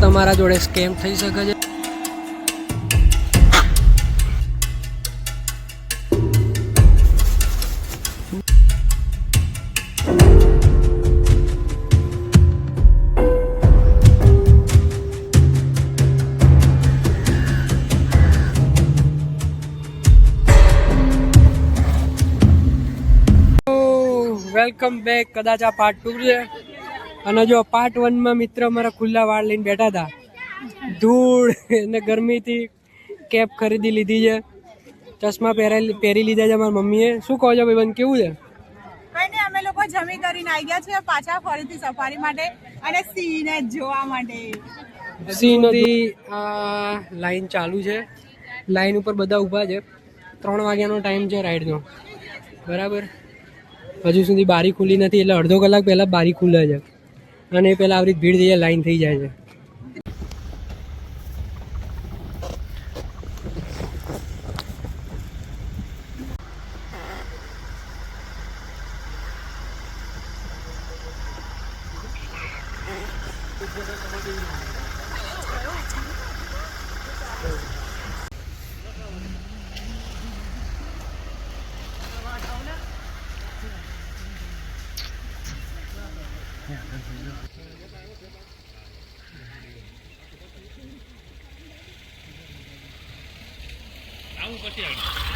तुम्हारा जोड़े स्कैम થઈ શકે છે ઓ વેલકમ બેક કદાચા પાર્ટ 2 છે અને જો પાર્ટ વનમાં મિત્ર મારા ખુલ્લા વાળ લઈને બેઠા હતા ધૂળ અને ગરમીથી કેપ ખરીદી લીધી છે ચશ્મા પહેરાઈ પહેરી લીધા છે મારા મમ્મીએ શું કહો છો ભાઈબંધ કેવું છે અમે લોકો જમી કરીને આવી ગયા છે પાછા ફરીથી સફારી માટે અને સિંહ જોવા માટે સિંહ નદી લાઈન ચાલુ છે લાઈન ઉપર બધા ઊભા છે ત્રણ વાગ્યાનો ટાઈમ છે રાઈડનો બરાબર હજુ સુધી બારી ખુલી નથી એટલે અડધો કલાક પહેલાં બારી ખુલે છે અને પહેલાં આવરી ભીડ થઈ જાય લાઈન થઈ જાય છે આવું પછી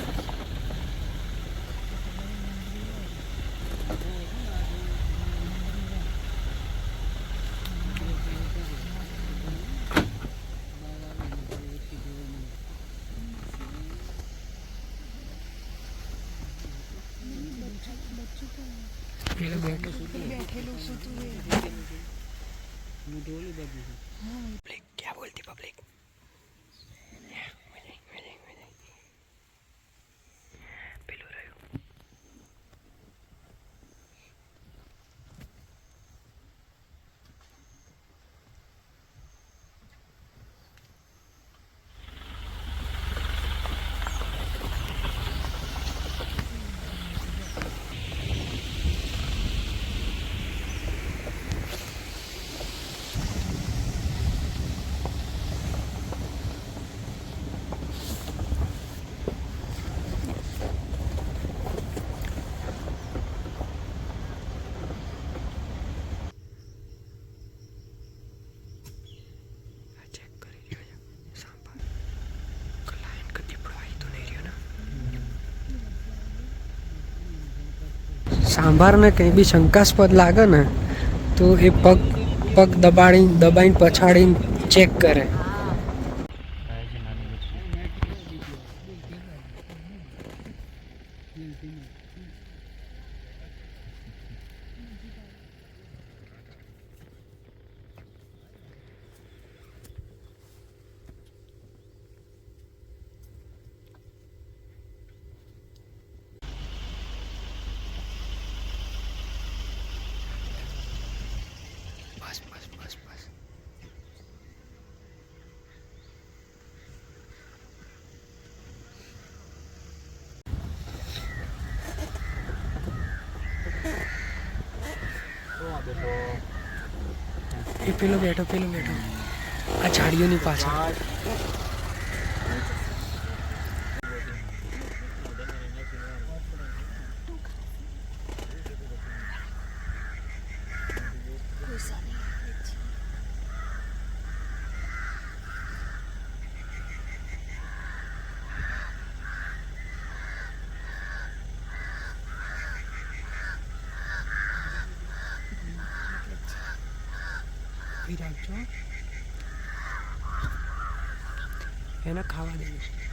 બેઠેલો બેઠો બેઠેલો સૂતું હે हाँ क्या बोलती पब्लिक સાંભારને કંઈ બી શંકાસ્પદ લાગે ને તો એ પગ પગ દબાડીને દબાઈને પછાડીને ચેક કરે बस बस बस बस पेलो बैठो पेलो बैठो अच्छा नहीं पास ઊભી રાખજો એને ખાવા દેવું